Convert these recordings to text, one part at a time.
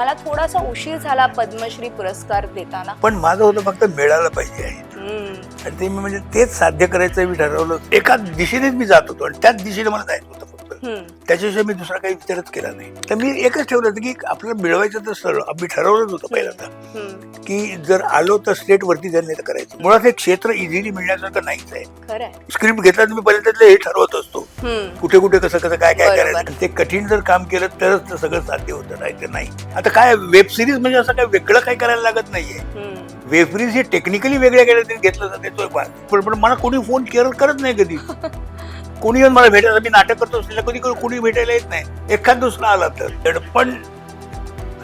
तुम्हाला थोडासा उशीर झाला पद्मश्री पुरस्कार देताना. पण माझं होतं फक्त मिळालं पाहिजे आहे. आणि ते मी म्हणजे तेच साध्य करायचं मी ठरवलं. एका दिशेनेच मी जात होतो आणि त्याच दिशेने मला जायचं त्याच्याशिवाय मी दुसरा काही विचारच केला नाही. तर मी एकच ठेवलं होतं की आपल्याला मिळवायचं तर सरळ मी ठरवलंच होतं पहिल्यांदा. की जर आलो तर स्टेट वरती जाणे तर करायचं. मुळात हे क्षेत्र इझिली मिळण्यासारखं नाहीच आहे. स्क्रिप्ट घेतला तर मी पहिल्यांदा हे ठरवत असतो. कुठे कुठे कसं कसं काय काय. करायचं. ते कठीण जर काम केलं तरच सगळं साध्य होतं नाही तर नाही. आता काय वेब सिरीज म्हणजे असं काय वेगळं काही करायला लागत नाहीये. वेब सिरीज हे टेक्निकली वेगळ्या घेतलं जाते पण मला कोणी फोन केअर करत नाही कधी. कोणी येऊन मला भेटायला मी नाटक करतो असलेलं कधी कधी कोणी भेटायला येत नाही. एखाद दुसरा आला तर. दडपण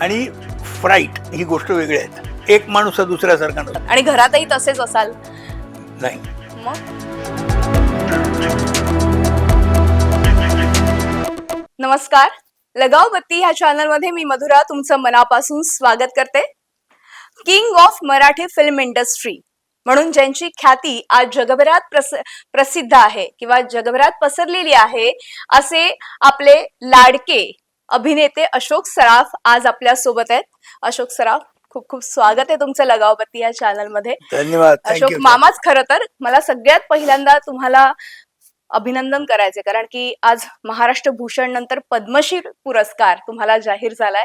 आणि फ्राईट ही गोष्ट वेगळी आहे. एक माणूस दुसऱ्यासारखा नसतो. आणि घरातही तसेच असाल. नाही. नमस्कार. लगाव बत्ती ह्या चॅनलमध्ये मी मधुरा तुमचं मनापासून स्वागत करते. King of Marathi film industry म्हणून ज्यांची ख्याती आज जगभरात प्रस प्रसिद्ध आहे किंवा जगभरात पसरलेली आहे असे आपले लाडके अभिनेते अशोक सराफ आज आपल्यासोबत आहेत. अशोक सराफ खूप खूप स्वागत आहे तुमचं लगावबत्ती या चॅनलमध्ये. धन्यवाद. अशोक मामाच खरं तर मला सगळ्यात पहिल्यांदा तुम्हाला अभिनंदन करायचे. कारण की आज महाराष्ट्र भूषण नंतर पद्मश्री पुरस्कार तुम्हाला जाहीर झालाय.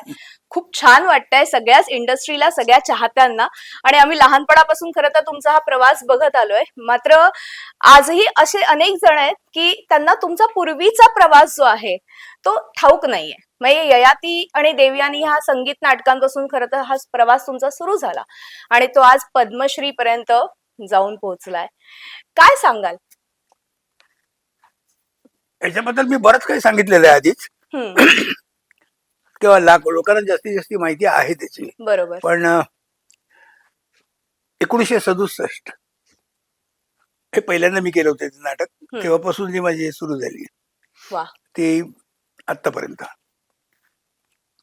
खूप छान वाटतंय सगळ्याच इंडस्ट्रीला सगळ्या चाहत्यांना. आणि आम्ही लहानपणापासून खरं तर तुमचा हा प्रवास बघत आलोय. मात्र आजही असे अनेक जण आहेत की त्यांना तुमचा पूर्वीचा प्रवास जो आहे तो ठाऊक नाहीये. म्हणजे ययाती आणि देवयानी ह्या संगीत नाटकांपासून खरं तर हा प्रवास तुमचा सुरू झाला. आणि तो आज पद्मश्री पर्यंत जाऊन पोहोचलाय. काय सांगाल? याच्याबद्दल मी बरंच काही सांगितलेलं आहे आधीच. किंवा लाख लोकांना जास्तीत जास्त माहिती आहे त्याची. बरोबर. पण एकोणीसशे सदुसष्ट हे पहिल्यांदा मी केलं होतं ते नाटक. तेव्हापासून जी माझी सुरू झाली. ती आतापर्यंत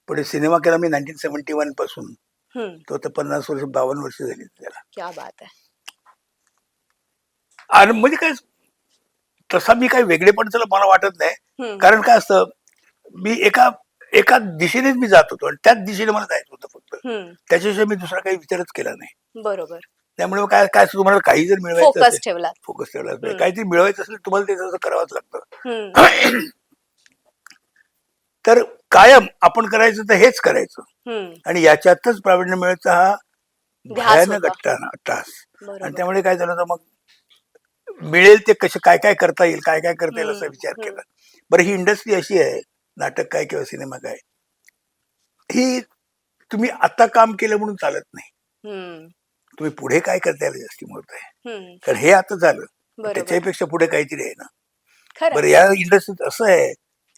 पुढे सिनेमा केला मी नाईन्टीन सेव्हन्टी वनपासून. तो आता पन्नास वर्ष बावन्न वर्ष झाली त्याला. क्या बात आहे. आणि म्हणजे काय तसा मी काही वेगळेपणाचं मला वाटत नाही. कारण काय असतं मी एका एका दिशेनेच मी जात होतो आणि त्याच दिशेने मला जायचं होतं फक्त. त्याच्याशिवाय मी दुसरा काही विचारच केला नाही. बरोबर. त्यामुळे काय काय तुम्हाला काही जर मिळवायचं फोकस ठेवला फोकस ठेवला. काहीतरी मिळवायचं असेल तुम्हाला ते तसं करावंच लागतं. तर कायम आपण करायचं तर हेच करायचं. आणि याच्यातच प्रावीण्य मिळायचा हा भयानक. अट्टा- टास आणि त्यामुळे काय झालं तर मग मिळेल ते कसे काय काय करता येईल काय काय करता येईल असा विचार. केला. बरं ही इंडस्ट्री अशी आहे नाटक काय किंवा सिनेमा काय ही तुम्ही आता काम केलं म्हणून चालत नाही. तुम्ही पुढे काय करता यायला जास्ती महत्त्व आहे? तर हे आता झालं. त्याच्यापेक्षा पुढे काहीतरी आहे ना. बरं या इंडस्ट्रीत असं आहे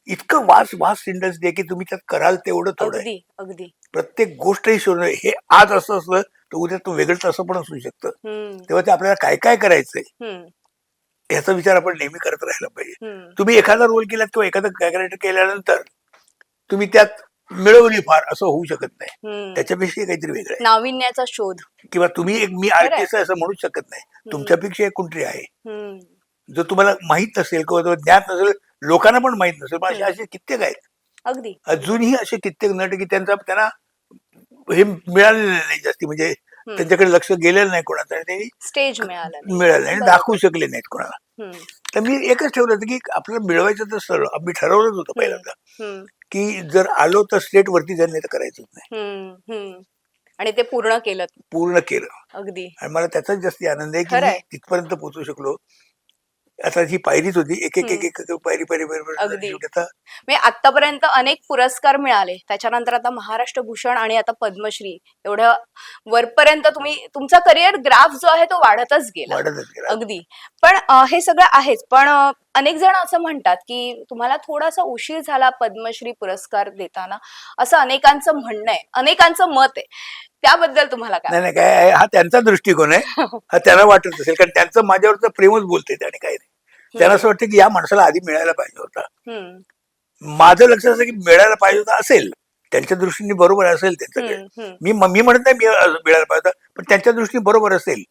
इतकं वास वास इंडस्ट्री आहे की तुम्ही त्यात कराल तेवढं थोडं अगदी प्रत्येक गोष्ट ही शोधणं हे आज असं असलं तर उद्या तो वेगळंच असं पण असू शकतं. तेव्हा ते आपल्याला काय काय करायचंय? याचा विचार आपण नेहमी करत राहायला पाहिजे. तुम्ही एखादा रोल केलात किंवा एखादा कॅरेक्टर केल्यानंतर तुम्ही त्यात मिळवली फार असं होऊ शकत नाही. त्याच्यापेक्षा काहीतरी वेगळं आहे. नाविन्याचा शोध. किंवा तुम्ही एक मी. आर्टिस्ट असं म्हणू शकत नाही. तुमच्यापेक्षा एक कोणतरी आहे. हम्म, जो तुम्हाला माहीत नसेल किंवा ज्ञात नसेल लोकांना पण माहीत नसेल पण असे कित्येक आहेत. अगदी. अजूनही असे कित्येक नट की त्यांचा त्यांना हे मिळालेलं नाही जास्ती. म्हणजे. त्यांच्याकडे लक्ष गेलेलं नाही कोणाचं आणि त्यांनी स्टेज मिळाला. मिळालं आणि. दाखवू शकले नाहीत कोणाला. तर मी एकच ठेवलं होतं की आपल्याला मिळवायचं तर सरळ मी ठरवलंच होतं पहिल्यांदा की जर आलो तर स्टेट वरती जाणे तर करायचंच नाही. आणि ते पूर्ण केलं. पूर्ण केलं. अगदी. आणि मला त्याचाच जास्ती आनंद आहे की तिथपर्यंत पोहोचू शकलो. आता ही पायरीच होती. एक एक एक एक पायरी पायरी पायरी पायरी अगदी. शेवटी आता म्हणजे आतापर्यंत अनेक पुरस्कार मिळाले. त्याच्यानंतर आता महाराष्ट्र भूषण आणि आता पद्मश्री. एवढ्या वरपर्यंत तुम्ही तुमचा करिअर ग्राफ जो आहे तो वाढतच गेला. वाढतच गेला. अगदी. पण हे सगळं आहेच. पण अनेक जण असं म्हणतात की तुम्हाला थोडासा उशीर झाला पद्मश्री पुरस्कार देताना. असं अनेकांचं म्हणणं आहे. अनेकांचं मत आहे. त्याबद्दल तुम्हाला काय नाही काय हा त्यांचा दृष्टिकोन आहे. हा त्यांना वाटत असेल. कारण त्यांचं माझ्यावरचं प्रेमच बोलते काही नाही. त्यांना असं वाटतं की या माणसाला आधी मिळायला पाहिजे होता. माझं लक्ष असं की मिळायला पाहिजे होता असेल. त्यांच्या दृष्टीने बरोबर असेल हम्म. मी मी म्हणत नाही मी मिळायला पाहिजे पण त्यांच्या दृष्टीने बरोबर असेल.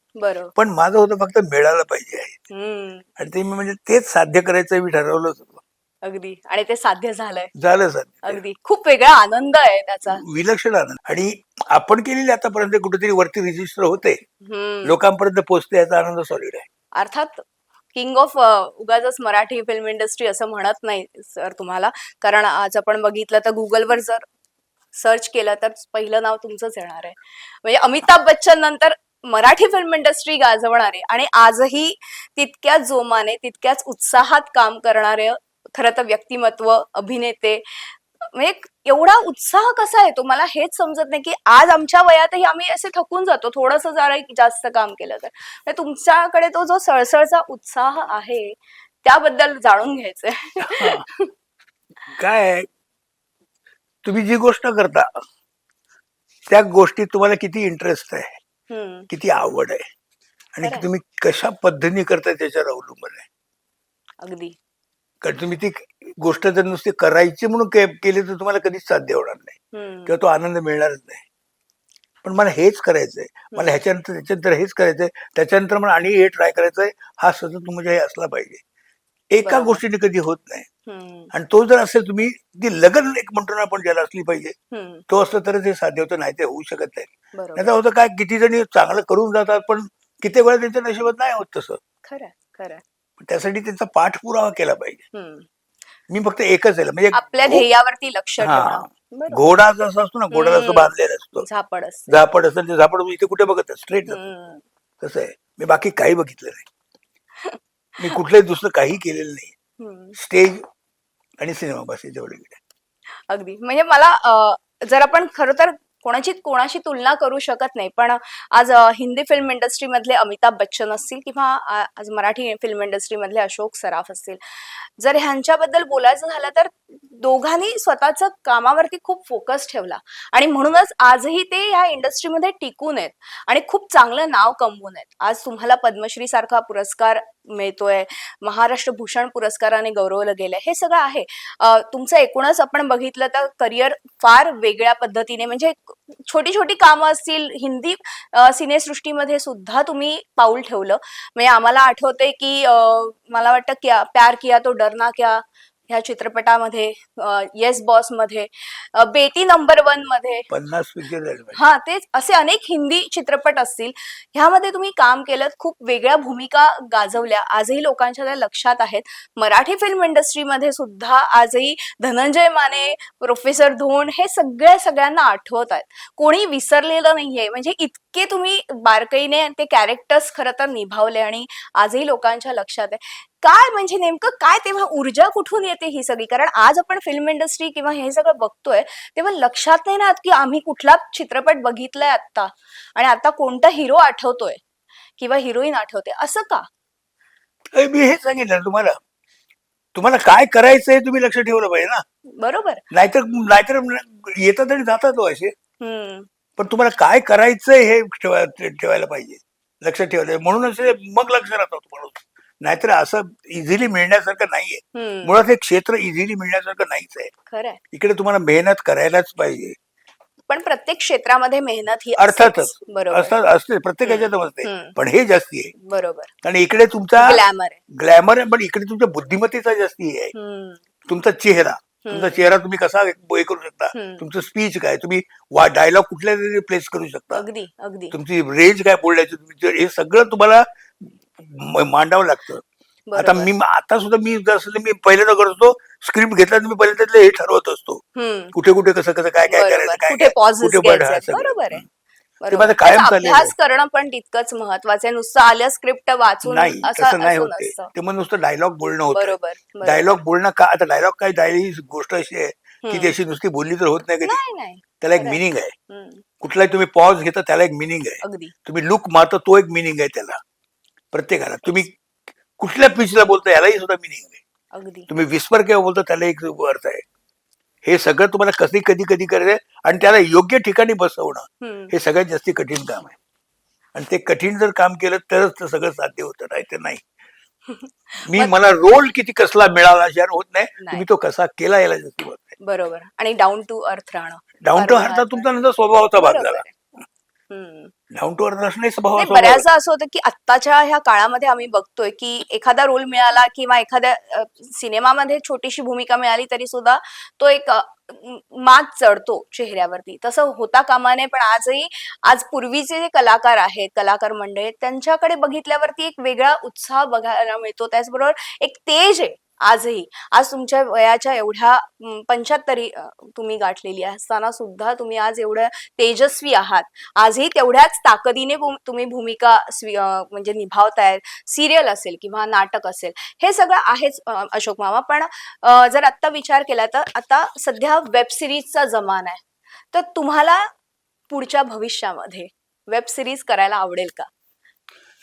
पण माझं होतं फक्त मिळायला पाहिजे आहे. आणि ते मी म्हणजे तेच साध्य करायचं मी ठरवलंच होतं. अगदी. आणि ते साध्य झालंय. झालं सर अगदी. खूप वेगळा आनंद आहे त्याचा. विलक्षण आनंद. आणि आपण केलेली आतापर्यंत कुठेतरी वरती रजिस्टर होते. लोकांपर्यंत पोहोचते याचा आनंद सॉलिड आहे. अर्थात किंग ऑफ उगाच मराठी फिल्म इंडस्ट्री असं म्हणत नाही सर तुम्हाला. कारण आज आपण बघितलं तर गुगलवर जर सर्च केलं तर पहिलं नाव तुमचंच येणार आहे. म्हणजे अमिताभ बच्चन नंतर मराठी फिल्म इंडस्ट्री गाजवणारे आणि आजही तितक्याच जोमाने तितक्याच उत्साहात काम करणारे खरं तर व्यक्तिमत्व अभिनेते म्हणजे एवढा उत्साह कसा येतो? मला हेच समजत नाही की आज आमच्या वयातही आम्ही असे थकून जातो थोडस जरा जास्त काम केलं तर. तुमच्याकडे तो जो सळसळचा उत्साह आहे त्याबद्दल जाणून घ्यायचंय. काय तुम्ही जी गोष्ट करता त्या गोष्टीत तुम्हाला किती इंटरेस्ट आहे? किती आवड आहे? आणि. तुम्ही कशा पद्धतीने करताय त्याच्यावर अवलंबून आहे? अगदी. कारण तुम्ही ती गोष्ट जर नुसती करायची म्हणून केली तर तुम्हाला कधीच साध्य होणार नाही. किंवा तो आनंद मिळणारच नाही. पण मला हेच करायचंय. मला ह्याच्यानंतर त्याच्यानंतर हेच करायचंय. त्याच्यानंतर मला आणि हे ट्राय करायचंय हा सतत म्हणजे हे असला पाहिजे. एका. गोष्टीने कधी होत नाही. आणि तो जर असेल तुम्ही ती लगन एक म्हणतो ना आपण ज्याला असली पाहिजे. तो असलं तरच हे साध्य होतं नाही ते होऊ शकत नाही. त्याचा होतं काय किती जणी चांगलं करून जातात पण किती वेळा त्यांच्या नशिबात नाही होत तसं. खरं खरं. त्यासाठी त्यांचा पाठपुरावा केला पाहिजे. मी फक्त एकच आहे म्हणजे आपल्या ध्येयावरती लक्ष. घोडा जसा असतो ना घोडा जसं. बांधलेला असतो. झापड झापड असतं ते झापड इथे कुठे बघत स्ट्रेट तसं आहे. मी बाकी काही बघितलं नाही. मी कुठलंही दुसरं काही केलेलं नाही. स्टेज आणि सिनेमा बस वेळी अगदी. म्हणजे मला जर आपण खरं तर कोणाची कोणाशी तुलना करू शकत नाही. पण आज हिंदी फिल्म इंडस्ट्रीमधले अमिताभ बच्चन असतील किंवा आज मराठी फिल्म इंडस्ट्रीमधले अशोक सराफ असतील. जर ह्यांच्याबद्दल बोलायचं झालं तर दोघांनी स्वतःच कामावरती खूप फोकस ठेवला. आणि म्हणूनच आजही ते ह्या इंडस्ट्रीमध्ये टिकून आहेत. आणि खूप चांगलं नाव कमवून आहेत. आज तुम्हाला पद्मश्री सारखा पुरस्कार मिळतोय. महाराष्ट्र भूषण पुरस्काराने गौरवलं गेलंय. हे सगळं आहे. तुमचं एकूणच आपण बघितलं तर करिअर फार वेगळ्या पद्धतीने म्हणजे छोटी छोटी कामं असतील हिंदी सिनेसृष्टीमध्ये सुद्धा तुम्ही पाऊल ठेवलं. म्हणजे आम्हाला आठवते की मला वाटतं क्या प्यार किया तो डरना क्या? ह्या चित्रपटामध्ये येस बॉसमध्ये बेटी नंबर वनमध्ये. पन्नास. हा तेच असे अनेक हिंदी चित्रपट असतील. ह्यामध्ये तुम्ही काम केलं खूप वेगळ्या भूमिका गाजवल्या. आजही लोकांच्या त्या लक्षात आहेत. मराठी फिल्म इंडस्ट्रीमध्ये सुद्धा आजही धनंजय माने प्रोफेसर धोंड हे सगळ्या सगळ्यांना आठवत आहेत. कोणी विसरलेलं नाहीये. म्हणजे इतके तुम्ही बारकाईने ते कॅरेक्टर्स खरं तर निभावले आणि आजही लोकांच्या लक्षात आहे. काय म्हणजे नेमकं काय तेव्हा ऊर्जा कुठून येते ही सगळी? कारण आज आपण फिल्म इंडस्ट्री किंवा हे सगळं बघतोय तेव्हा लक्षात नाही ना की आम्ही कुठला चित्रपट बघितलाय आता आणि आता कोणता हिरो आठवतोय किंवा हिरोईन आठवते असं का? मी हेच सांगितलं तुम्हाला. तुम्हाला काय करायचंय तुम्ही लक्ष ठेवलं पाहिजे ना. बरोबर. नाहीतर नाहीतर येतात आणि जातात हो असे. हम्म. पण तुम्हाला काय करायचंय हे ठेवा- ठेवायला पाहिजे. लक्ष ठेवायला पाहिजे. म्हणूनच हे मग लक्ष राहतं तुम्हाला. नाहीतर असं इझिली मिळण्यासारखं नाहीये. मुळात हे क्षेत्र इझिली मिळण्यासारखं नाहीच आहे. इकडे तुम्हाला मेहनत करायलाच पाहिजे. पण प्रत्येक क्षेत्रामध्ये मेहनत ही अर्थातच. बरोबर. असते प्रत्येक ह्याच्यात असते. पण हे जास्ती आहे. बरोबर. आणि इकडे तुमचा ग्लॅमर ग्लॅमर आहे पण इकडे तुमच्या बुद्धिमत्तेचा जास्ती आहे. तुमचा चेहरा. तुमचा चेहरा तुम्ही कसा हे करू शकता. तुमचं स्पीच काय? तुम्ही वा डायलॉग कुठल्या प्लेस करू शकता. अगदी अगदी. तुमची रेंज काय बोलण्याची? हे सगळं तुम्हाला मांडावं लागतं आता. मी आता सुद्धा मी जसं मी पहिल्यांदा करत असतो स्क्रिप्ट घेतला मी पहिल्यांदा हे ठरवत असतो कुठे कुठे कसं कसं काय काय. करायचं काय. बरोबर आहे. त्याचा अभ्यास. करणं पण तितकंच महत्वाचं आहे नुसतं आल्या स्क्रिप्ट वाचून नाही असं नाही असं होते. ते मग नुसतं डायलॉग बोलणं होतं बरोबर. डायलॉग बोलणं का आता डायलॉग काय डायली गोष्ट अशी आहे की हम्म. ती अशी नुसती बोलली तर होत नाही कधी त्याला एक. मिनिंग आहे कुठलाही तुम्ही पॉज घेता त्याला एक मिनिंग आहे तुम्ही लुक मारता तो एक मिनिंग आहे त्याला प्रत्येकाला. तुम्ही कुठल्या पिचला बोलता यालाही सुद्धा मिनिंग आहे. अगदी. तुम्ही विस्पर केव्हा बोलता त्याला एक अर्थ आहे. हे सगळं तुम्हाला कधी कधी कधी करायचं आहे आणि त्याला योग्य ठिकाणी बसवणं हे सगळ्यात जास्ती कठीण काम आहे. आणि ते कठीण जर काम केलं तरच ते सगळं साध्य होतं नाही तर नाही. मी मला रोल किती कसला मिळाला याच्यावर होत नाही. तुम्ही तो कसा केला याला जास्ती होत नाही बरोबर. आणि डाऊन टू अर्थ राहणं. डाऊन टू महत्त्वाचं. तुमचा नंतर स्वभावाचा भाग झाला. डाऊन टू अर्थ असणे स्वभाव. बऱ्याचदा असं होतं की आत्ताच्या ह्या काळामध्ये आम्ही बघतोय की एखादा रोल मिळाला किंवा एखाद्या सिनेमामध्ये छोटीशी भूमिका मिळाली तरी सुद्धा तो एक मात चढतो चेहऱ्यावरती. तसं होता कामा नये पण आजही आज पूर्वीचे जे कलाकार आहेत कलाकार मंडळी त्यांच्याकडे बघितल्यावरती एक वेगळा उत्साह बघायला मिळतो. त्याचबरोबर एक तेज आहे. आजही. आज तुमच्या वयाच्या एवढ्या पंच्याहत्तरी तुम्ही गाठलेली असताना सुद्धा तुम्ही आज एवढ्या तेजस्वी आहात. आजही तेवढ्याच ताकदीने तुम्ही भूमिका स्वी- म्हणजे निभावतायत सिरियल असेल किंवा नाटक असेल. हे सगळं आहेच अशोक मामा. पण जर आता विचार केला तर आता सध्या वेब सिरीजचा जमाना आहे. तर तुम्हाला पुढच्या भविष्यामध्ये वेब सिरीज करायला आवडेल का?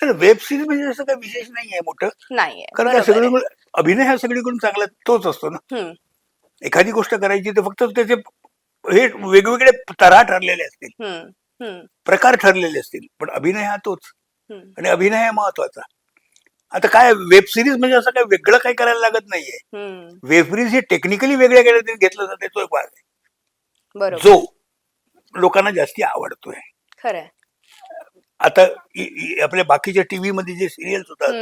वेब सिरीज म्हणजे असं काही विशेष नाही आहे मोठं. नाहीये. कारण अभिनय हा सगळीकडून चांगला तोच असतो ना. एखादी गोष्ट करायची तर फक्त त्याचे हे वेगवेगळे तऱ्हा ठरलेले असतील. प्रकार ठरलेले असतील पण अभिनय हा तोच. आणि अभिनय हा महत्त्वाचा आता काय वेब सिरीज म्हणजे असं काय वेगळं काही करायला लागत नाहीये. वेब सिरीज हे टेक्निकली वेगळ्या घेतलं जाते तो एक भाग आहे. जो लोकांना जास्ती आवडतोय. खरंय. आता आपल्या बाकीच्या टीव्ही मध्ये जे सिरियल्स होतात.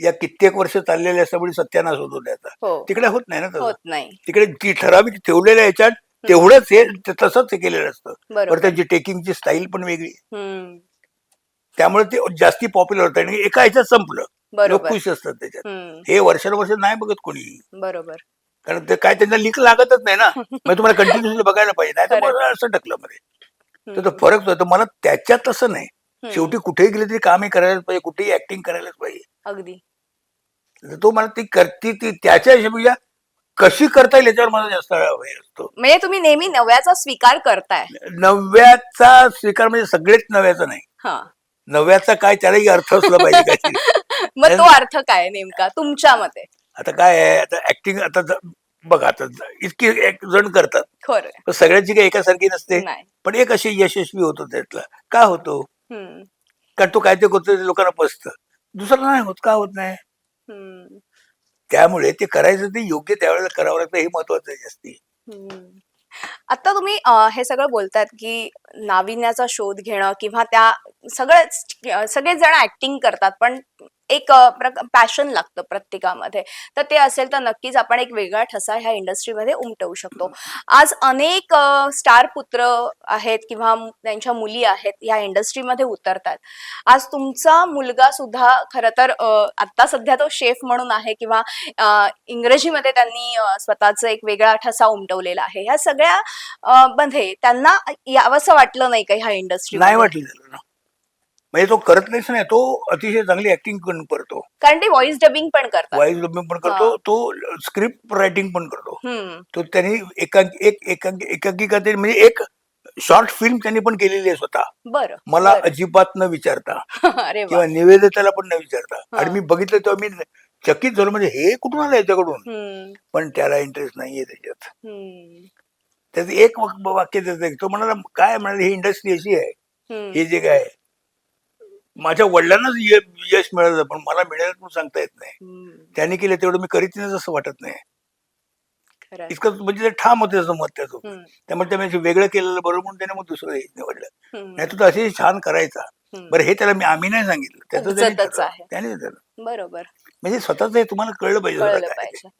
या कित्येक वर्ष चाललेल्या असल्यामुळे सत्यानाश होतो त्याचा हो. तिकडे होत नाही ना तसं? होत नाही. तिकडे ती ठराविक ठेवलेल्या याच्यात तेवढंच हे ते तसंच हे केलेलं असतं. पण बरोबर त्याची टेकिंगची स्टाईल पण वेगळी. त्यामुळे ते जास्ती पॉप्युलर होतं आणि एका ह्याच्यात संपलं. लोक खुश असतात त्याच्यात. हे वर्षानुवर्ष नाही बघत कोणी. बरोबर. कारण ते काय त्यांना लिंक लागतच नाही ना. मग तुम्हाला कंटिन्युअसली बघायला पाहिजे. नाही तर असं टकलं मध्ये. तर तो फरक होतो मला त्याच्यात तसं नाही. शेवटी कुठेही गेले तरी कामही करायलाच पाहिजे कुठेही ऍक्टिंग करायलाच पाहिजे. अगदी. तर तो मला ती करती ती त्याच्या हिशोबीच्या कशी करता येईल याच्यावर माझा जास्त हे असतो. म्हणजे तुम्ही नेहमी नव्याचा स्वीकार करताय. नव्याचा स्वीकार म्हणजे सगळेच नव्याचा नाही. हा. नव्याचा काय त्यालाही अर्थ असला पाहिजे काहीतरी. मग तो अर्थ काय नेमका तुमच्या मते? आता काय आहे आता ऍक्टिंग आता ज- बघा आता ज- इतकी एक जण करतात. खरं पण सगळ्यांची काही एकासारखी नसते. नाही. पण एक अशी यशस्वी होतो त्यातला. का होतो? कारण तो काय ते करतो ते लोकांना पसतं दुसरं नाही होत का होत नाही? त्यामुळे ते करायचं ते योग्य त्यावेळेला करावं लागतं हे महत्वाचं आहे जास्ती. आता तुम्ही हे सगळं बोलतायत की नाविन्याचा शोध घेणं किंवा त्या सगळेच सगळेच जण ऍक्टिंग करतात पण एक पॅशन लागतं प्रत्येकामध्ये. तर ते असेल तर नक्कीच आपण एक वेगळा ठसा ह्या इंडस्ट्रीमध्ये उमटवू शकतो. आज अनेक स्टार पुत्र आहेत किंवा त्यांच्या मुली आहेत या इंडस्ट्रीमध्ये उतरतात. आज तुमचा मुलगा सुद्धा खर तर अ, आता सध्या तो शेफ म्हणून आहे किंवा इंग्रजीमध्ये त्यांनी स्वतःचा एक वेगळा ठसा उमटवलेला आहे. ह्या सगळ्या मध्ये त्यांना यावंसं वाटलं नाही का ह्या इंडस्ट्री नाही वाटलं म्हणजे तो करत नाहीच नाही तो अतिशय चांगली ऍक्टिंग पण करतो. कारण ते व्हॉइस डबिंग पण करतात. वाईज डबिंग पण करतो तो स्क्रिप्ट रायटिंग पण करतो. हम्म. तो त्यांनी एकांकी एक एकांकी एकांकिका म्हणजे एक शॉर्ट फिल्म त्यांनी पण केलेली आहे स्वतः. बरं मला बरं. अजिबात न विचारता. अरे वा. किंवा निवेदिताला पण न विचारता. हा. आणि मी बघितलं तेव्हा मी चकित झालो म्हणजे हे कुठून आलं याच्याकडून? हम्म. पण त्याला इंटरेस्ट नाहीये त्याच्यात. हम्म. त्याचं एक वक- वाक्य त्याचं तो म्हणाला काय म्हणाले ही इंडस्ट्री अशी आहे. हम्म. हे जे काय माझ्या वडिलांनाच यश मिळालं पण मला मिळालं पण सांगता येत नाही. त्यांनी केलं तेवढं मी करीत नाही असं वाटत नाही. इतकं म्हणजे ते ठाम होते असं मत त्याचं. त्यामुळे त्याने असं वेगळं केलेलं बरोबर म्हणून त्याने मग दुसरं हे निवडलं हम्म, नाही तो असे छान करायचा. बरं हे त्याला मी आम्ही नाही सांगितलं. त्याचं त्याने. बरोबर. म्हणजे स्वतःच हे तुम्हाला कळलं पाहिजे कळलं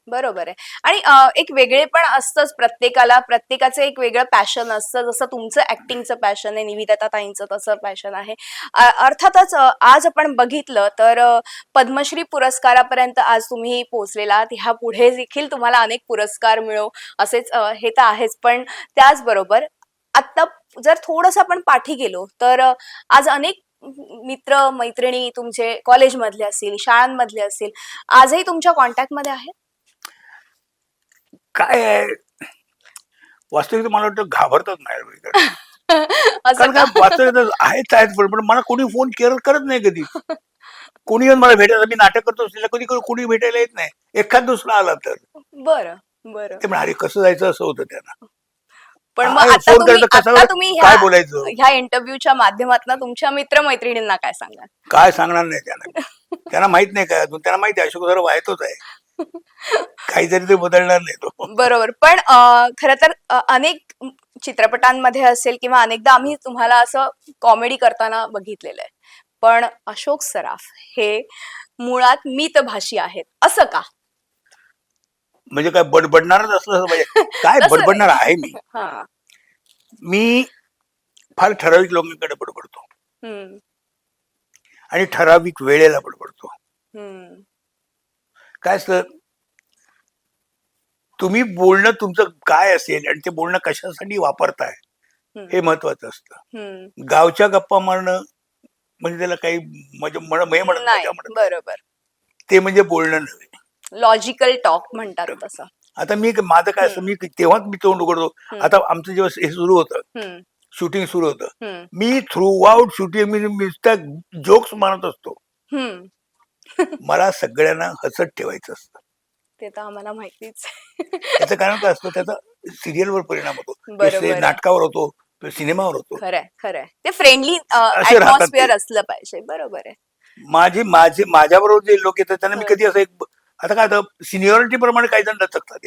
बरोबर आहे. आणि अं, एक वेगळे पण असतंच प्रत्येकाला. प्रत्येकाचं एक वेगळं पॅशन असतं. जसं तुमचं ऍक्टिंगचं पॅशन आहे निविदा ताईंचं तसं पॅशन आहे. अ- अर्थातच अं, आज आपण बघितलं तर अं, पद्मश्री पुरस्कारापर्यंत आज तुम्ही पोहोचलेला आहात. ह्या पुढे देखील तुम्हाला अनेक पुरस्कार मिळो असेच अं, हे तर आहेच. पण त्याचबरोबर आता जर थोडस आपण पाठी गेलो तर अं, आज अनेक मित्र मैत्रिणी तुमचे कॉलेजमधले असतील शाळांमधले असतील आजही तुमच्या कॉन्टॅक्टमध्ये आहे? काय वास्तविक मला वाटतं घाबरतात नाही वास्तविक आहेत पण पण मला कोणी फोन केअर करत नाही कधी. कोणी येऊन मला भेटायला मी नाटक करतो कधी कधी कोणी भेटायला येत नाही. एखाद दुसरा आला तर. बरं बरं. ते म्हणे अरे कसं जायचं? असं होतं त्यांना. पण मग आता फोन तुम्ही करायचा कसा आता तुम्ही काय ह्या बोलायचं? ह्या इंटरव्ह्यूच्या माध्यमातून तुमच्या मित्रमैत्रिणींना काय सांगाल? काय सांगणार नाही त्यांना. त्यांना माहीत नाही काय अजून त्यांना माहिती अशोक जरा वाहतोच आहे. काहीतरी ते बदलणार नाही तो. बरोबर. पण खर तर अ, अनेक चित्रपटांमध्ये असेल किंवा अनेकदा आम्ही तुम्हाला असं कॉमेडी करताना बघितलेलं आहे. पण अशोक सराफ हे मुळात मितभाषी आहेत. असं का? म्हणजे काय बडबडणारच असलं असं पाहिजे. काय बडबडणार आहे मी? हा. मी फार ठराविक लोकांकडे बडबडतो. आणि ठराविक वेळेला बडबडतो. काय असतं? तुम्ही बोलणं तुमचं काय असेल आणि ते बोलणं कशासाठी वापरताय हे महत्वाचं असतं. गावच्या गप्पा मारणं म्हणजे त्याला काही म्हणजे म्हणत. बरोबर. ते म्हणजे बोलणं नव्हे. लॉजिकल टॉक म्हणतात तसं. आता मी माझं काय असतं मी तेव्हाच मी तोंड उघडतो. आता आमचं जेव्हा हे सुरू होतं शूटिंग सुरू होतं मी थ्रू आउट शूटिंग मी नुसत्या जोक्स मारत असतो. मला सगळ्यांना हसत ठेवायचं असतं. ते तर आम्हाला माहितीच. त्याचं कारण काय असतं त्याचा सिरियलवर परिणाम होतो. नाटकावर होतो सिनेमावर होतो. खरंय खरंय ते फ्रेंडली असे. असलं पाहिजे. बरोबर आहे. माझे माझे माझ्याबरोबर जे लोक येतात त्यांना मी. कधी असं एक आता काय सिनियरिटी प्रमाणे काही जण लचकतात.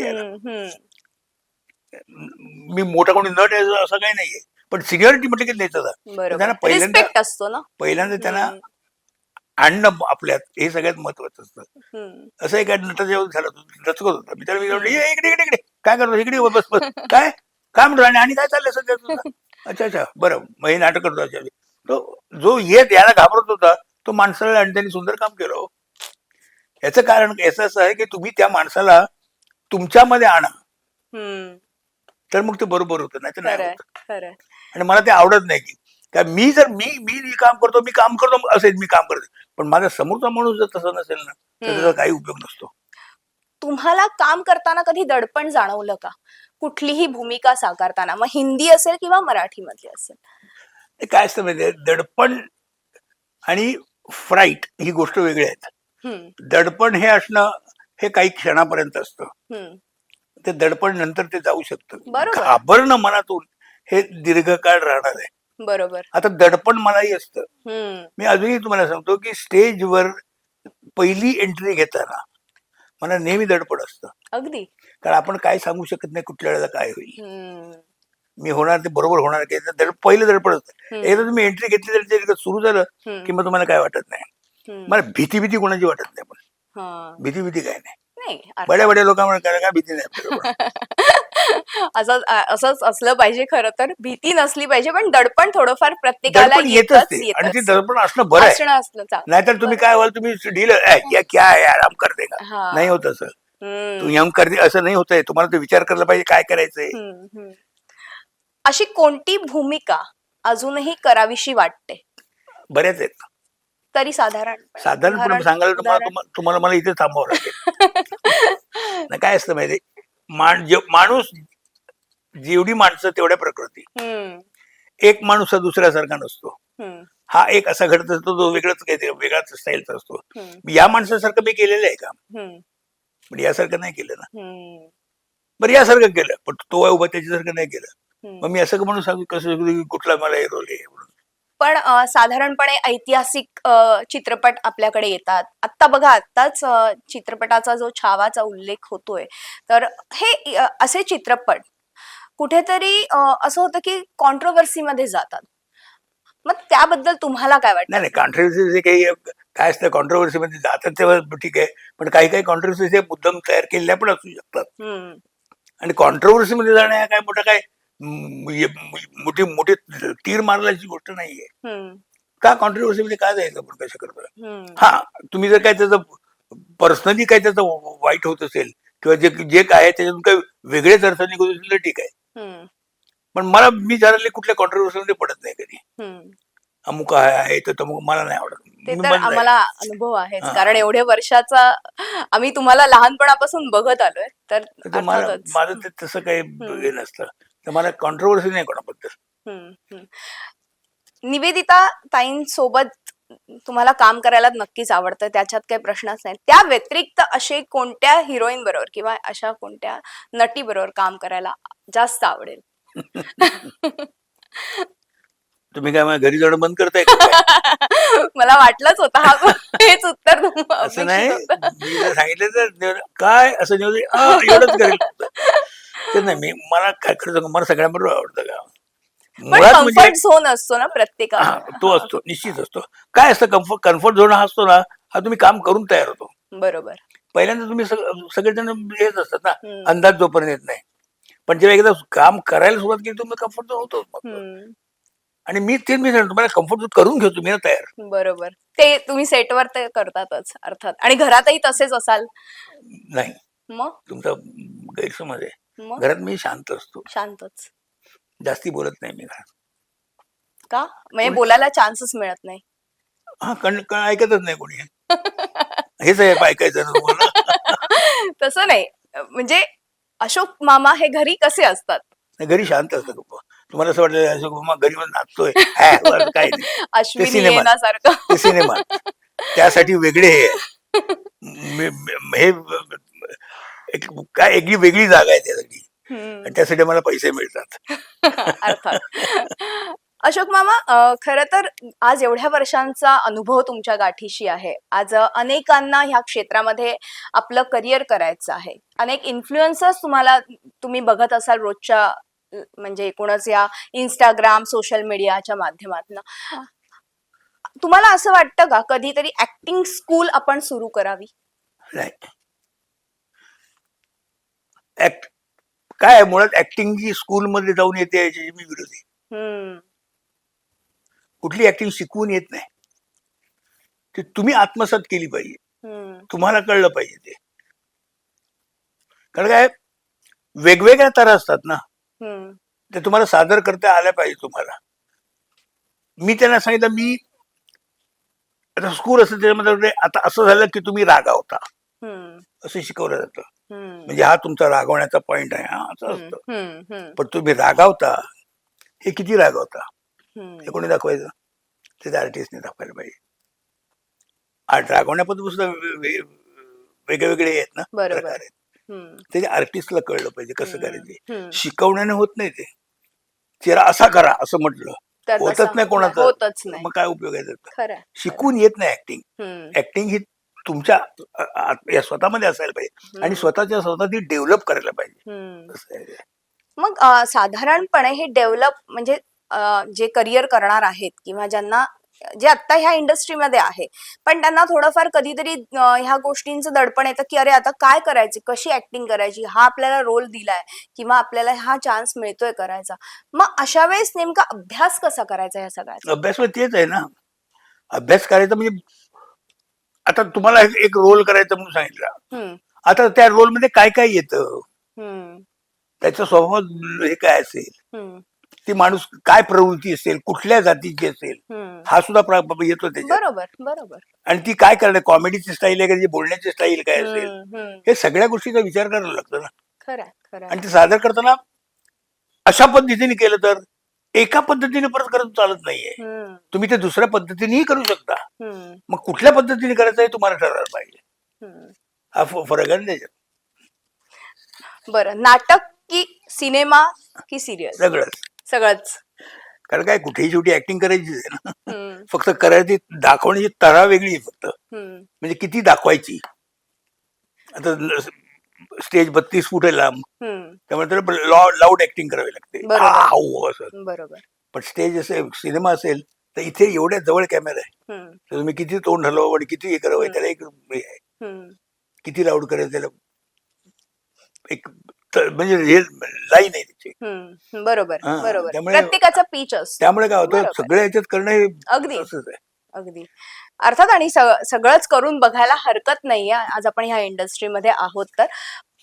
मी मोठा कोणी नट आहे असं काही नाहीये. पण सिनियरिटी म्हटलं की त्यांना पहिल्यांदा- असतो ना? पहिल्यांदा त्यांना आणणं आपल्यात हे सगळ्यात महत्वाचं असतं. असं एका नट जेवण झालं लचकत होता. मी त्याला मी "ये इकडे इकडे इकडे. काय करतो? इकडे बस बस. काय? काय म्हणतो? आणि काय चाललंय सध्या अच्छा अच्छा. बरं. मग हे नाटक करतो तो जो येत याला घाबरत होता तो माणसाला आणि त्यांनी सुंदर काम केलं. याचं कारण याचं असं आहे की तुम्ही त्या माणसाला तुमच्यामध्ये आणा. तर मग ते बरोबर होतं नाही तर नाही आणि मला ते आवडत नाही की का मी जर मी मी काम करतो मी काम करतो असेल मी काम करतो. पण माझा समोरचा माणूस जर तसा नसेल ना तर त्याचा. काही उपयोग नसतो. तुम्हाला काम करताना कधी दडपण जाणवलं का? कुठलीही भूमिका साकारताना मग हिंदी असेल किंवा मराठी मधली असेल काय असतं माहितीये दडपण आणि फ्राईट ही गोष्ट वेगळी आहेत. दडपण हे असणं हे काही क्षणापर्यंत असतं. ते दडपण नंतर ते जाऊ शकतं. घाबरणं मनातून हे दीर्घकाळ राहणार आहे. बरोबर. आता दडपण मलाही असतं. मी अजूनही तुम्हाला सांगतो की स्टेजवर पहिली एंट्री घेताना मला नेहमी दडपण असतं. अगदी. कारण आपण काय सांगू शकत नाही कुठल्या वेळेला काय होईल. मी होणार ते बरोबर होणार की पहिलं दडपण असतं. एकदा तुम्ही एंट्री घेतली तर ते सुरू झालं की मग तुम्हाला काय वाटत नाही. मला भीती भीती कोणाची वाटत नाही पण. भीती भीती काय नाही. बड्या बड्या लोकांमुळे काय काय भीती नाही. असं असंच असलं पाहिजे खरं तर भीती नसली पाहिजे पण दडपण थोडंफार प्रत्येकाला दडपण येतच येतच ते आणि ते. दडपण असणं बरं असणं. नाहीतर तुम्ही काय व्हाल तुम्ही ढील "ए, या क्या है यार हम कर देगा हा. नाही होत असं तुम्ही हम कर दे असं नाही होत तुम्हाला तो विचार करायला पाहिजे काय करायचंय. अशी कोणती भूमिका अजूनही करावीशी वाटते बऱ्याच आहेत तरी साधारण साधारणपणे सांगायला तुम्हाला तुम्हा- तुम्हाला मला इथे थांबावं लागेल. काय असतं माहिती मान जे- माणूस जेवढी माणसं तेवढ्या प्रकृती. एक माणूस हा दुसऱ्यासारखा नसतो. हा एक असा घडत असतो तो वेगळाच काहीतरी वेगळाच स्टाईलचा असतो. या माणसासारखं मी केलेलं आहे का? पण यासारखं नाही केलं ना. बरं यासारखं केलं पण तो उभा त्याच्यासारखं नाही केलं. मग मी असं म्हणून सांगू? कसं कुठला मला हे रोल आहे? म्हणून पण साधारणपणे ऐतिहासिक चित्रपट आपल्याकडे येतात. आत्ता बघा आत्ताच चित्रपटाचा जो छावाचा उल्लेख होतोय तर हे असे चित्रपट कुठेतरी असं होतं की कॉन्ट्रोवर्सीमध्ये जातात. मग त्याबद्दल तुम्हाला काय वाटतं? नाही कॉन्ट्रोवर्सी जे काही काय असतं कॉन्ट्रोवर्सी मध्ये जातात तेव्हा ठीक आहे पण काही काही कॉन्ट्रोवर्सी मुद्दाम तयार केलेल्या पण असू शकतात. आणि कॉन्ट्रोवर्सी मध्ये जाणं हा काय मोठा काय मोठी मोठी तीर मारल्याची गोष्ट नाहीये का कॉन्ट्रोवर्सी मध्ये काय जायचं आपण कसं करतो हा तुम्ही जर काय त्याचं पर्सनली काय त्याचं वाईट होत असेल किंवा जे जे काय आहे त्याच्यातून काही वेगळेच अर्थ निघत असेल तर ठीक आहे पण मला मी जनरली कुठल्या कॉन्ट्रोवर्सी मध्ये पडत नाही कधी. अमुक आहे आहे तर तमुक मला नाही आवडत ते तर आहे. आम्हाला अनुभव आहेच हा. कारण एवढ्या वर्षाचा आम्ही तुम्हाला लहानपणापासून बघत आलोय तर. माझं ते तसं काही. हे नसतं तर मला कॉन्ट्रोवर्सी नाही कोणाबद्दल. निवेदिता ताईंसोबत तुम्हाला काम करायला नक्कीच आवडतं त्याच्यात काही प्रश्नच नाही त्या व्यतिरिक्त असे कोणत्या हिरोईन बरोबर किंवा अशा कोणत्या नटी बरोबर काम करायला जास्त आवडेल? तुम्ही काय घरी जाणं बंद करताय? मला वाटलंच होतं हा हेच उत्तर असं नाही. सांगितलं तर काय? असं एवढंच करेल. ते नाही मी मला काय खरं मला सगळ्यांबरोबर आवडतं का मुळात म्हणजे कम्फर्ट झोन असतो ना प्रत्येकाला. हा, तो असतो निश्चित असतो. काय असतं कम्फर्ट कम्फर्ट झोन हा असतो ना हा तुम्ही काम करून तयार होतो. बरोबर. पहिल्यांदा तुम्ही सग- सगळेजण हेच असतात ना हम्म. अंदाज जोपर्यंत येत नाही. पण जेव्हा एकदा काम करायला सुरुवात केली तुम्ही कम्फर्ट झोन होतो मग. हम्म, आणि मी तेच मी सांगतो तुम्हाला कम्फर्ट झोन करून घेतो मी ना तयार. बरोबर. ते तुम्ही सेटवर ते करतातच अर्थात. आणि घरातही तसेच असाल. नाही. मग? तुमचा गैरसमज आहे. मग? घरात मी शांत असतो. शांतच. जास्ती बोलत नाही मी घरात. का? म्हणजे बोलायला चान्सच मिळत नाही. हा कण कण ऐकतच नाही कोणी. हेच आहे ऐकायचं ना तुम्हाला? तसं नाही. म्हणजे अशोक मामा हे घरी कसे असतात? नाही, घरी शांत असतं तुम्हाला असं वाटतं असं मग घरी पण नाचतोय. हा, बरं, काही नाही. अश्विनी सिनेमा. येण्यासारखं. ते सिनेमा. त्यासाठी वेगळे हे. आहे. मे- मे- हे एक काय वेगळी वेगळी जागा आहे त्यासाठी. आणि त्यासाठी मला पैसे मिळतात. अशोक मामा खरं तर आज एवढ्या वर्षांचा अनुभव तुमच्या गाठीशी आहे. आज अनेकांना ह्या क्षेत्रामध्ये आपलं करिअर करायचं आहे. अनेक इन्फ्लुएन्सर्स तुम्हाला तुम्ही बघत असाल रोजच्या म्हणजे एकूणच या इंस्टाग्राम सोशल मीडियाच्या माध्यमातून. तुम्हाला असं वाटतं का कधीतरी ऍक्टिंग स्कूल आपण सुरू करावी? नाही ऍक्ट काय मुळात ऍक्टिंग जी स्कूलमध्ये जाऊन येते याची मी विरोधी. कुठली ऍक्टिंग शिकवून येत नाही. ती तुम्ही आत्मसात केली पाहिजे. तुम्हाला कळलं पाहिजे ते. कारण काय वेगवेगळ्या तऱ्हा असतात ना. ते तुम्हाला सादर करता आल्या पाहिजे तुम्हाला. मी त्यांना सांगितलं मी आता स्कूल असतं त्याच्यामध्ये आता असं झालं की तुम्ही रागावता. हम्म. असं शिकवलं जातं. म्हणजे हा तुमचा रागवण्याचा पॉइंट आहे हा असं असतं. पण तुम्ही रागावता हे किती रागावता? हे कोणी दाखवायचं? ते आर्टिस्टने दाखवायला पाहिजे. आर्ट रागवण्यापद्धती सुद्धा वेगळे वेगळे आहेत ना बरोबर. प्रकार आहेत. ते आर्टिस्टला कळलं पाहिजे कसं. करायचे. शिकवण्याने होत नाही ते. चेहरा असा करा असं म्हटलं. होतच नाही कोणाचं. मग काय उपयोग आहे शिकून येत नाही ऍक्टिंग. ऍक्टिंग ही तुमच्या या स्वतःमध्ये असायला पाहिजे. आणि स्वतःच्या स्वतः ती डेव्हलप करायला पाहिजे. हम्म. असं आहे. ते. मग अं, साधारणपणे हे डेव्हलप म्हणजे अं, जे करिअर करणार आहेत किंवा ज्यांना जे आता ह्या इंडस्ट्रीमध्ये आहे पण त्यांना थोडंफार कधीतरी अं, ह्या गोष्टींचं दडपण येतं की अरे आता काय करायचे? कशी ऍक्टिंग करायची? हा आपल्याला रोल दिलाय किंवा आपल्याला हा चान्स मिळतोय करायचा. मग अशा वेळेस नेमका अभ्यास कसा करायचा ह्या सगळ्याचा? अभ्यास म्हणजे तेच आहे ना. अभ्यास करायचा म्हणजे आता तुम्हाला एक- रोल करायचा म्हणून सांगितलं. आता त्या रोलमध्ये काय काय येतं? त्याचा स्वभाव हे काय असेल? ती माणूस काय प्रवृत्ती असेल? कुठल्या जातीची असेल. हा सुद्धा येतो बरोबर बरोबर. आणि ती काय करणार? कॉमेडीची स्टाईल आहे का? बोलण्याची स्टाईल काय असेल. हे सगळ्या गोष्टीचा विचार करायला लागतो ना. आणि ते सादर करताना अशा पद्धतीने केलं तर? एका पद्धतीने परत करत चालत नाहीये. तुम्ही ते दुसऱ्या पद्धतीनेही करू शकता. मग कुठल्या पद्धतीने करायचं हे तुम्हाला ठरवायला पाहिजे. हा फरक आहे त्याच्यात. बरं नाटक की सिनेमा की सिरियल? सगळंच. सगळंच. कारण काय कुठेही शेवटी ऍक्टिंग करायची आहे ना. फक्त करायची दाखवण्याची तरा वेगळी आहे फक्त. म्हणजे किती दाखवायची. आता स्टेज बत्तीस फूट आहे लांब. त्यामुळे त्याला लाऊड ऍक्टिंग करावी लागते. हाऊ असं. बरोबर. पण स्टेज असेल सिनेमा असेल तर इथे एवढ्या जवळ कॅमेरा आहे. तर तुम्ही किती तोंड हलवावं आणि किती हे करावं. त्याला एक हे. किती लाऊड करायचं त्याला? एक म्हणजे हे लाईन आहे त्याची. बरोबर हा, बरोबर. त्यामुळे- प्रत्येकाचा पीच असतो. त्यामुळे काय होतं. सगळ्या याच्यात करणं हे अगदी. अगदी. अर्थात आणि सग- सगळंच करून बघायला हरकत नाहीये. आज आपण ह्या इंडस्ट्रीमध्ये आहोत तर.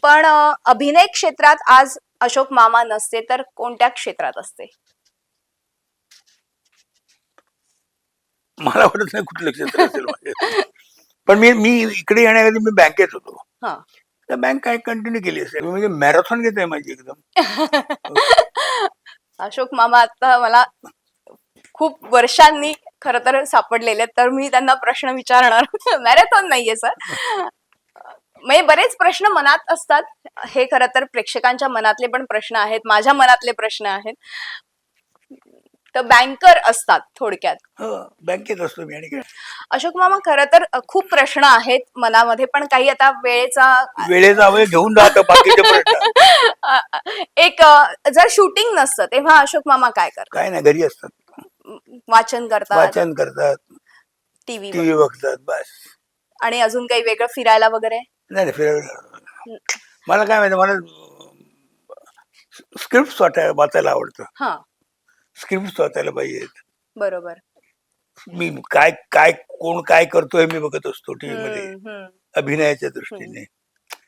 पण अभिनय क्षेत्रात आज अशोक मामा नसते तर कोणत्या क्षेत्रात असते? मला वाटत नाही कुठलं क्षेत्र असेल पण मी मी इकडे येण्याआधी मी बँकेत होतो. हा. तर बँक काय कंटिन्यू केली असेल? म्हणजे मॅरेथॉन घेत आहे माझी एकदम. अशोक मामा आता मला खूप वर्षांनी खर तर सापडलेले तर मी त्यांना प्रश्न विचारणार. मॅरेथॉन नाहीये सर म्हणजे बरेच प्रश्न मनात असतात. हे खरं तर प्रेक्षकांच्या मनातले पण प्रश्न आहेत माझ्या मनातले प्रश्न आहेत. तर बँकर असतात थोडक्यात. हो बँकेत असतो मी आणि अशोक मामा खरं तर खूप प्रश्न आहेत मनामध्ये पण काही आता वेळेचा वेळेचा वेळ घेऊन एक जर शूटिंग नसतं तेव्हा अशोक मामा काय करतात? काय नाही घरी असतात. वाचन करतात. वाचन करतात. टीव्ही टीव्ही बघतात बस. आणि अजून काही वेगळं फिरायला वगैरे? नाही नाही, फिरायला मला काय माहिती मला स्क्रिप्ट वाचायला वाचायला आवडतं. हा. स्क्रिप्ट वाचायला पाहिजेत. बरोबर. मी काय काय कोण काय करतोय मी बघत असतो टीव्ही मध्ये हम्म, हम्म. अभिनयाच्या दृष्टीने.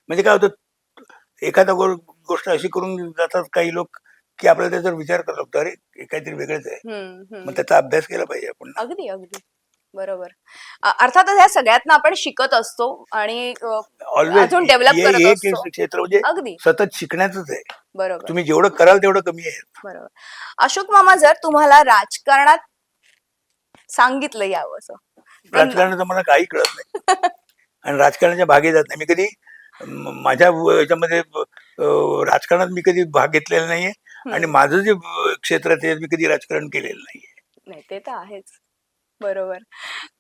म्हणजे काय होतं एखादा गो- गोष्ट अशी करून जातात काही लोक की आपल्याला त्याच्यावर विचार करावा लागतो अरे हे काहीतरी वेगळंच आहे. हम्म, हम्म. मग त्याचा अभ्यास केला पाहिजे आपण अगदी अगदी. बरोबर. अ- अर्थातच ह्या सगळ्यातनं आपण शिकत असतो आणि अ, ऑलवेज अजून develop करत असतो. क्षेत्र म्हणजे अगदी. सतत शिकण्याच आहे. बरोबर. तुम्ही जेवढं कराल तेवढं कमी आहे. बरोबर. अशोक मामा जर तुम्हाला राजकारणात सांगितलं यावं असं तर- राजकारणाचं मला काही कळत नाही. आणि राजकारणाच्या भागी जात नाही. मी कधी म- माझ्या व- याच्यामध्ये अं, राजकारणात मी कधी भाग घेतलेला नाहीये. आणि माझं जे क्षेत्र आहे त्याच्यात मी कधी राजकारण केलेलं नाहीये. नाही ते तर आहेच. बरोबर.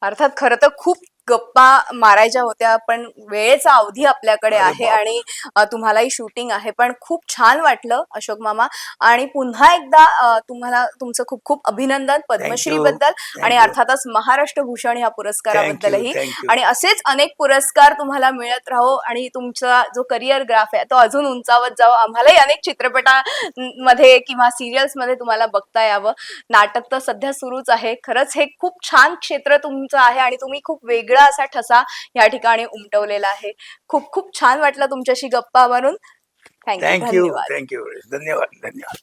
अर्थात खरं तर खूप गप्पा मारायच्या होत्या पण वेळेचा अवधी आपल्याकडे आहे. आणि तुम्हालाही शूटिंग आहे. पण खूप छान वाटलं अशोक मामा. आणि पुन्हा एकदा तुम्हाला तुमचं खूप खूप अभिनंदन पद्मश्री बद्दल आणि. अर्थातच महाराष्ट्र भूषण ह्या पुरस्काराबद्दलही. आणि असेच अनेक पुरस्कार तुम्हाला मिळत राहो आणि तुमचा जो करिअर ग्राफ आहे तो अजून उंचावत जावं. आम्हालाही अनेक चित्रपटांमध्ये किंवा सिरियल्समध्ये तुम्हाला बघता यावं. नाटक तर सध्या सुरूच आहे. खरंच हे खूप छान क्षेत्र तुमचं आहे आणि तुम्ही खूप वेगळा असा ठसा या ठिकाणी उमटवलेला आहे. खूप खूप छान वाटलं तुमच्याशी गप्पा मारून. थँक्यू थँक्यू धन्यवाद. धन्यवाद.